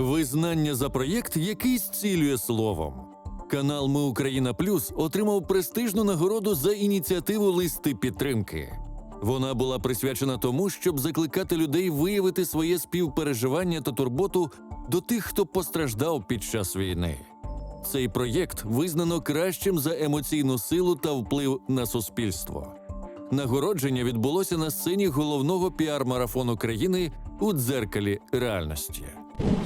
Визнання за проєкт, який зцілює словом. Канал Ми Україна Плюс отримав престижну нагороду за ініціативу листи підтримки. Вона була присвячена тому, щоб закликати людей виявити своє співпереживання та турботу до тих, хто постраждав під час війни. Цей проєкт визнано кращим за емоційну силу та вплив на суспільство. Нагородження відбулося на сцені головного піар-марафону країни у дзеркалі реальності.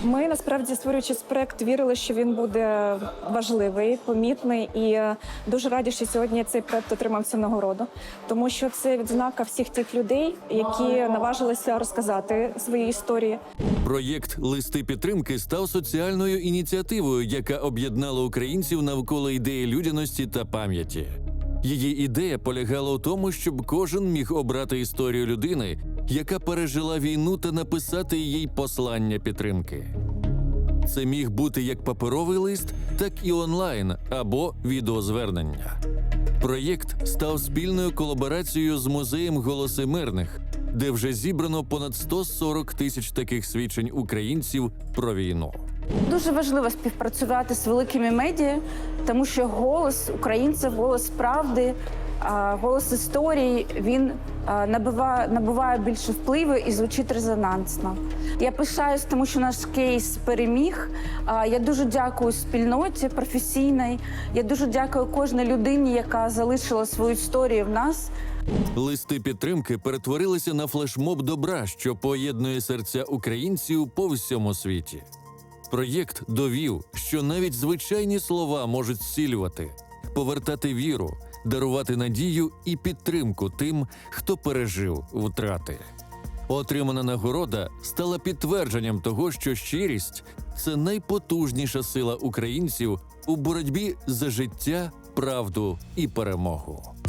Ми насправді створюючи проект, вірили, що він буде важливий, помітний, і е, дуже раді, що сьогодні цей проект отримав цю нагороду, тому що це відзнака всіх тих людей, які наважилися розказати свої історії. Проєкт Листи підтримки став соціальною ініціативою, яка об'єднала українців навколо ідеї людяності та пам'яті. Її ідея полягала у тому, щоб кожен міг обрати історію людини, яка пережила війну та написати їй послання підтримки. Це міг бути як паперовий лист, так і онлайн або відеозвернення. Проєкт став спільною колаборацією з музеєм Голоси мирних, де вже зібрано понад 140 тисяч таких свідчень українців про війну. Дуже важливо співпрацювати з великими медіа, тому що голос українців, голос правди, голос історії він набиває, набуває більше впливу і звучить резонансно. Я пишаюсь, тому що наш кейс переміг. Я дуже дякую спільноті професійній. Я дуже дякую кожній людині, яка залишила свою історію в нас. Листи підтримки перетворилися на флешмоб добра, що поєднує серця українців по всьому світі. Проєкт довів, що навіть звичайні слова можуть зцілювати, повертати віру, дарувати надію і підтримку тим, хто пережив втрати. Отримана нагорода стала підтвердженням того, що щирість це найпотужніша сила українців у боротьбі за життя, правду і перемогу.